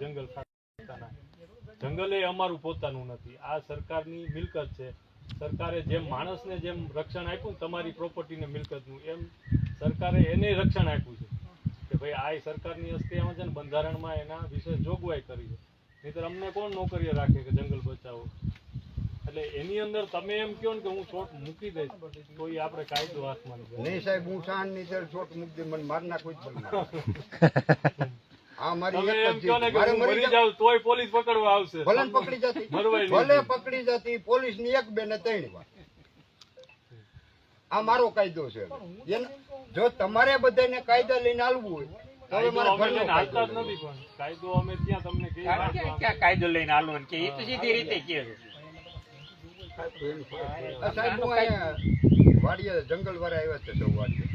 જંગલ ખાતાના. જંગલ એ અમારું પોતાનું નથી. આ સરકારની મિલકત છે. સરકારે જેમ માણસને જેમ રક્ષણ આપ્યું તમારી પ્રોપર્ટીને મિલકતનું એમ સરકારે એને રક્ષણ આપ્યું છે. કે ભાઈ આ સરકારની હસ્તીમાં છે ને બંધારણમાં એના વિશે જોગવાઈ કરી છે. નહીતર અમને કોણ નોકરીએ રાખે કે જંગલ બચાવો? એટલે એની અંદર તમે એમ કહો ને કે હું છોટ મૂકી દઈશ તો એ આપણે કાયદો હાથમાં નહીં સાહેબ હું શાનની ચોટ છોટ મૂકી દે મને મારી નાખવી જ ભલે મારે. આ મારી તમે એમ કહો ને કે હું મરી મરી જાઉં. તોય પોલીસ પકડવા આવશે. ભલે ને પકડી જતી. ભલે પકડી જતી પોલીસની એક બે ને ત્રણ વાર. આ મારો કાયદો છે જો તમારે બધાને કાયદા લઈને હાલવું હોય તો કાયદો અમે ત્યાં તમને કાયદો લઈને કે એ સીધી રીતે વાડીએ જંગલ વાળા આવ્યા છે સૌ વાડીએ.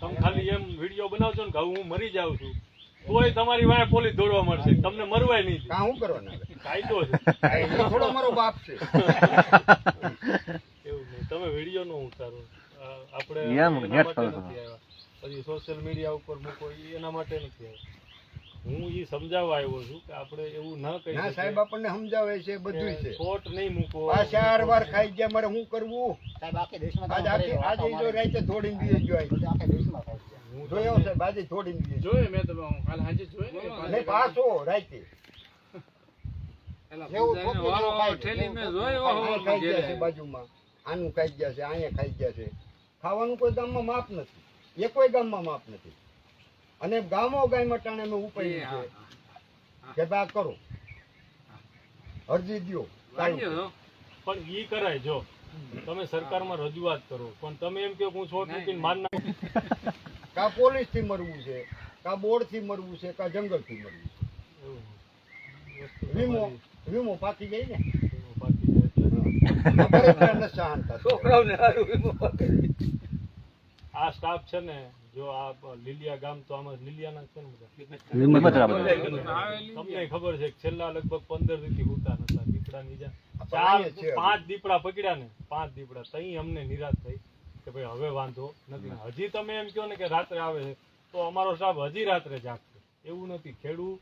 તમે ખાલી એમ વીડિયો બનાવજો ને હું મરી જાઉં છું તોય તમારી વાય પોલીસ દોડવા મળશે તમને મરવાય નહીં. કા શું કરવાના? કાયદો છે. થોડો મારો બાપ છે. એવું નહીં. તમે વીડિયો નો ઉતારો. આપણે એના માટે નથી આવ્યા. પછી સોશિયલ મીડિયા ઉપર મૂકો એના માટે નથી આવ્યા. હું એ સમજાવવા આવ્યો છું કે આપણે એવું ન કહી ના સાહેબ આપણને સમજાવે છે બધું છે. ખોટ નહીં મૂકો આ ચાર વાર ખાઈ ગયા મારે શું કરવું? સાહેબ આખી દેશમાં આજ આખી આજે જો રાતે થોડી દીધી જો અહીં. દેશમાં હું જોયો સાહેબ આજે થોડી દીધી ગયો. મેં તો કાલ સાંજે જોયું ને પાછો રાતે. જોયો. બાજુમાં. આનું ખાઈ ગયા છે અહીંયા ખાઈ ગયા છે. ખાવાનું કોઈ ગામમાં માપ નથી. એ કોઈ ગામમાં માપ નથી. અને ગામો ગાય મટાણે અમે ઉપાડી છે. કે ભાઈ કરો. અરજી દો પણ ઈ કરાય જો. તમે સરકારમાં રજૂઆત કરો. પણ તમે એમ કે હું છોડ મૂકીને માર ના કા પોલીસથી મરવું છે કા બોર્ડથી મરવું છે કા જંગલથી મરવું છે. વીમો વીમો પાકી ગઈ ને. છોકરાઓને. આ સ્ટાફ છે ને જો આ લીલિયા ગામ તો આમાં લીલિયાના છે ને તમને ખબર છે છેલ્લા લગભગ પંદર દીથી હોતા નતા. દીપડા નીજા ચાર પાંચ દીપડા પકડ્યા ને પાંચ દીપડા. તઈ અમને નિરાશ થઈ કે ભાઈ હવે વાંધો નથી. હજી તમે એમ કહો ને કે રાત્રે આવે છે તો અમારો સાહેબ હજી રાત્રે જાગશે. એવું નથી. ખેડૂ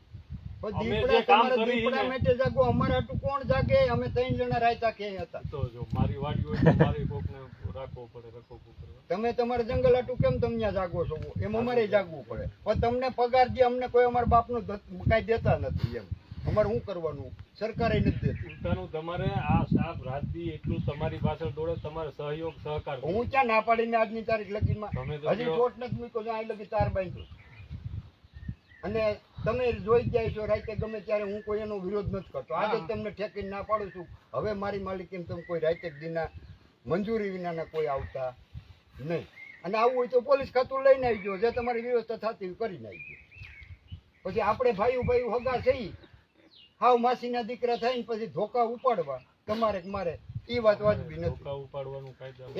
તમે તમારે જંગલ હાટુ કેમ તમને જાગો છો? એમ અમારે જાગવું પડે. પણ તમને પગાર જે અમને કોઈ અમારા બાપનું કઈ દેતા નથી એમ. અમારે શું કરવાનું? સરકારે નથી દેતી. ઉલટાનું તમારે આ સાફ રાતથી એટલું તમારી પાછળ દોડે તમારે સહયોગ સહકાર હું ક્યાં ના પાડીને આજની તારીખ લગીમાં હજી ચોટ નથી મૂક્યો અહીં લગી તાર બાંધ્યો. અને તમે જોઈ જાય છો રાતે ગમે ત્યારે હું કોઈ એનો વિરોધ નથી કરતો. આજે તમને ઠેકીને ના પાડું છું. હવે મારી માલિકીને તમે કોઈ રાતે દીના મંજૂરી વિનાના કોઈ આવતા નહીં. અને આવું હોય તો પોલીસ ખાતું લઈને આવજો. જે તમારી વ્યવસ્થા થતી કરીને કરીને આવજો. પછી આપણે ભાઈઓ ભાઈઓ હગા થઈ હાવ માસીના દીકરા થાય ને પછી ધોકા ઉપાડવા. તમારે મારે એ વાત વાજબી નથી. ધોકા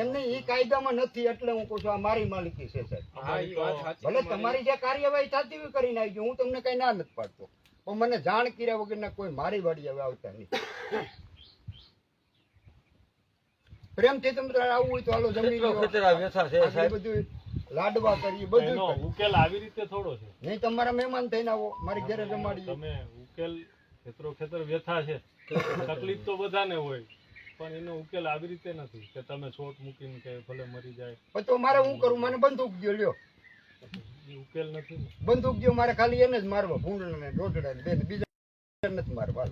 એમ નહીં એ કાયદામાં નથી એટલે હું કહું છું આ મારી માલિકી છે સાહેબ. હા, ઈ વાત સાચી ભલે તમારી. જે કાર્યવાહી થતી હોય કરીને આવી હું તમને કઈ ના નથી પાડતો. પણ મને જાણ કર્યા વગરના કોઈ મારી વાડી હવે આવતા નહીં. પ્રેમથી તમે આવું હોય તો હાલો જમી બધું લાડવા કરી બધું ઉકેલ આવી રીતે થોડો છે. નહીં તમારા મહેમાન થઈને આવો મારી ઘરે જમાડી તમે ઉકેલ ખેતરો ખેતર વ્યથા છે. તકલીફ તો બધાને હોય. પણ એનો ઉકેલ આવી રીતે નથી કે તમે છોટ મૂકીને કે ભલે મરી જાય. પણ તો મારે હું કરું? મને બંદૂક ગયો લ્યો. ઉકેલ નથી બંદૂક દ્યો મારે ખાલી એને જ મારવા. ભૂંડણા ને ડોટડા ને બેન બીજા નથી મારવા.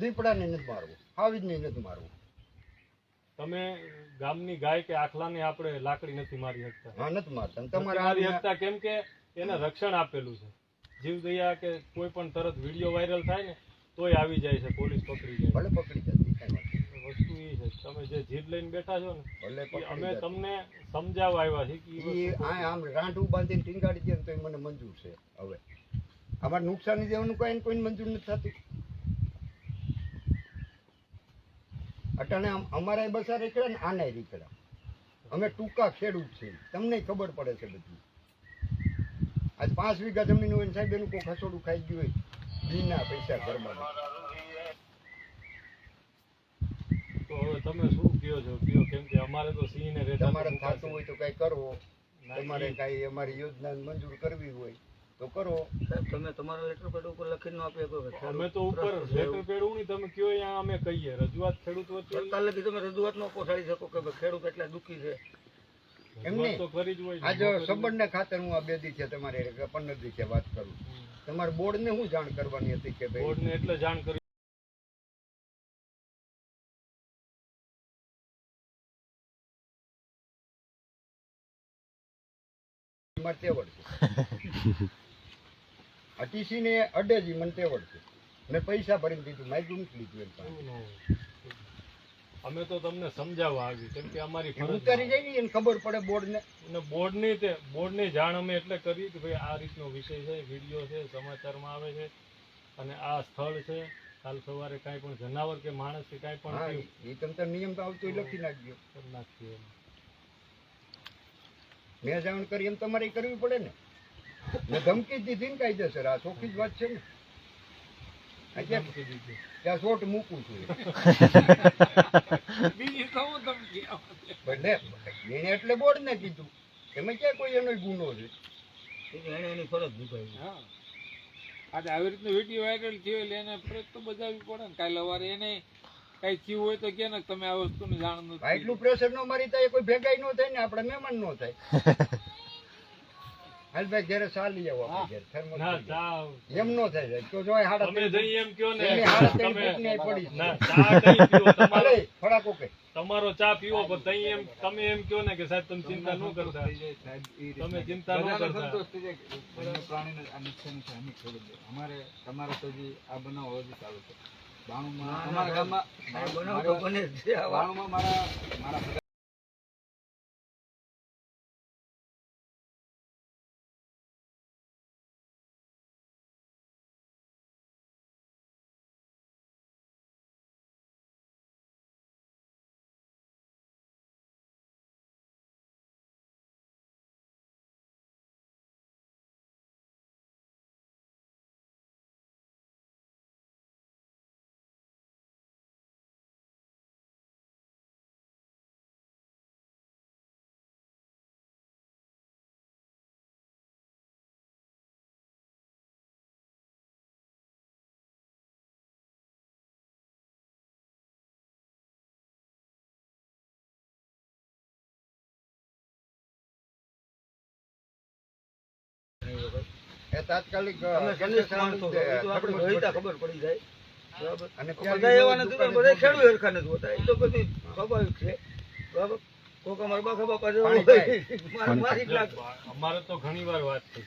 દીપડાને નથી મારવું હાવીજને નથી મારવું. તમે ગામની ગાય કે આખલાને આપણે લાકડી નથી મારી શકતા? હા નથી મારતા. તમારે મારી શકતા કેમ કે એને રક્ષણ આપેલું છે. જીવ દયા કે કોઈ પણ તરત વીડિયો વાયરલ થાય ને તોય આવી જાય છે પોલીસ પકડી જાય. ભલે પકડી વાંધો વસ્તુ એ છે તમે જે જીદ લઈને બેઠા છો ને અમે તમને સમજાવવા આવ્યા છીએ કે આમ રાંઢું બાંધીને ટીંગાડી દે તો મને મંજૂર છે હવે. અમારે નુકસાની દેવાનું કોઈ કોઈને મંજૂર નથી થતું. અટાણે અમારા બસા રેકડા ને આનાય રેકડા અમે ટૂંકા ખેડૂત છીએ. તમને ખબર પડે છે બધી. આજ પાંચ વીઘા જમીન હોય સાહેબ એનું કોઈ ખસોડું ખાઈ ગયું હોય. બીના પૈસા ઘરમાં. તો હવે તમે શું કયો છો? કયો કેમ કે અમારે તો સિંહ ને રેઢા તમારે થતું હોય તો કઈ કરવો તમારે કઈ અમારી યોજના મંજૂર કરવી હોય તો કરો. તમે તમારા લેટર પેડ ઉપર લખીને આપી શકો અમે તો ઉપર લેટર પેડ નહીં તમે કયો અહીંયા અમે કહીએ. રજૂઆત ખેડૂત વચ્ચે સરકાર લગી તમે રજૂઆત ન પહોંચાડી શકો કે ખેડૂત એટલા દુઃખી છે. એમની તો કરી જ હોય ને. આજે સંબંધને ખાતર હું આ બે દી છે તમારે પંદર દી છે વાત કરું. તમારે બોર્ડને શું જાણ કરવાની હતી કે ભાઈ બોર્ડને એટલે જાણ કરી મારે તેવડ છે અતિશી ને અડેજી મને તેવડ છે મેં પૈસા ભરીને દીધું મારી નથી લીધું એમ. અમે તો તમને સમજાવવા આવી કેમ કે અમારી ફરજ ઉતારી જાય ને એને ખબર પડે બોર્ડને. અને બોર્ડની તે બોર્ડની જાણ અમે એટલે કરી કે ભાઈ આ રીતનો વિષય છે વીડિયો છે સમાચારમાં આવે છે અને આ સ્થળ છે. કાલ સવારે કાંઈ પણ જનાવર કે માણસ કે કાંઈ પણ એ તમને નિયમ તો આવતો લખી નાખજો. નાખીએ. મેં જાણ કરી એમ તમારે કરવી પડે ને. મેં ધમકી દીધી ને કાયદેસર આ ચોખ્ખી જ વાત છે ને. ત્યાં શોટ મૂકું છું એને એટલે કીધું. એમાં ક્યાં કોઈ એનો ગુનો છે? એને એની ફરજ નિભાવી. હા. આજે આવી રીતનો વીડિયો વાયરલ થયો એટલે એને ફરજ તો બજાવવી પડે ને. કાલે સવારે એને કઈ થયું હોય તો કે ને તમે આ વસ્તુની જાણ આ નથી એટલું પ્રેશર નો મારી થાય કોઈ ભેગાઈ નો થાય ને આપણે મહેમાન નો થાય. હાલ ભાઈ ઘરે આવો આપણે ઘેર થર્મોસ ના લઈ આવો. ચા એમ નો થાય તો જો હાડા તમે જઈ એમ કયો ને. એની હાડા ત્રણ તમે પડી ના ચા કઈ પીવો તમારો? ચા પીવો પણ તઈ એમ તમે એમ કયો ને કે સાહેબ તમે ચિંતા ન કરતા. તમે ચિંતા ન કરતા. સંતોષ થઈ જાય પ્રાણીને આ નુકસાની છે. અમારે તમારે તો આ બનાવો હજી ચાલુ છે. બાણુંમાં અમારા ગામમાં. બાણુંમાં મારા મારા સરકાર જોઈતા ખબર પડી જાય. બરાબર? અને બધા એવા નથી પણ બધા ખેડૂત હરખા નથી હોતા. એ તો બધી સ્વાભાવિક છે. બરાબર? કોક અમારા બાપા જેવો તો ઘણી વાર વાત થઈ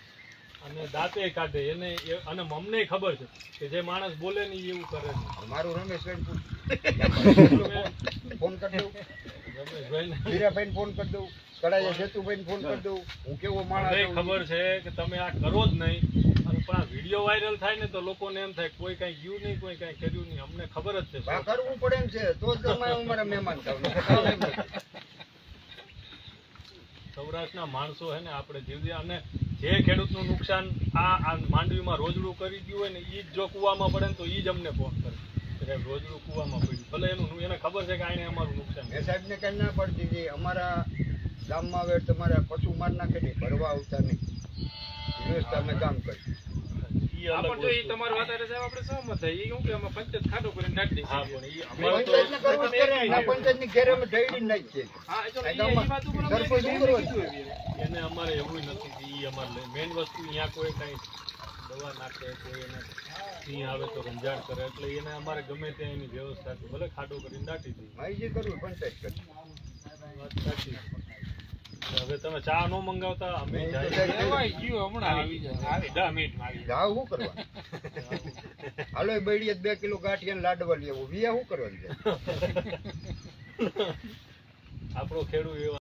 અને દાંતે કાઢે. એને અને મમને ખબર છે કે જે માણસ બોલે ને એવું કરે છે. મારું રમેશભાઈ ફોન કરી દઉં. રમેશભાઈ ફોન કરી દઉં. કડાઈએ જેતુભાઈ ફોન કરી દઉં. હું કેવો માણસ ખબર છે કે તમે આ કરો જ નહીં. અને પણ આ વીડિયો વાયરલ થાય ને તો લોકોને એમ થાય કોઈ કઈ ગયું નહીં કોઈ કઈ કર્યું નહીં. અમને ખબર જ છે કરવું પડે એમ છે. તો જ તમે અમારા મહેમાન થાવ. નહીંતર થાવ એમ નથી. સૌરાષ્ટ્રના માણસો છે ને આપણે જીવજે અને જે ખેડૂતનું નુકસાન આ માંડવીમાં રોજડું કરી ગયું હોય ને ઈ જ જો કૂવામાં પડે ને તો ઈ જ અમને ફોન કરે. સાહેબ રોજડું કૂવામાં પડ્યું. ભલે એનું એને ખબર છે કે આને અમારું નુકસાન સાહેબને કઈ ના પડતી અમારા ગામમાં વેર તમારે પશુ માર નાખે ને ભરવા આવતા નહીં. વ્યવસ્થા અમે કામ આવે તો રંજાડ કરે. એટલે એને અમારે ગમે ત્યાં એની વ્યવસ્થા ભલે ખાડો કરીને દાટી દઈએ કરવું પંચાયત કરી હવે તમે ચા નો મંગાવતા અમે જાવ શું કરવા? હાલો એ બે કિલો ગાંઠિયા ને લાડવા લેવું વિયા શું કરવાનું છે? આપણો ખેડૂત એવા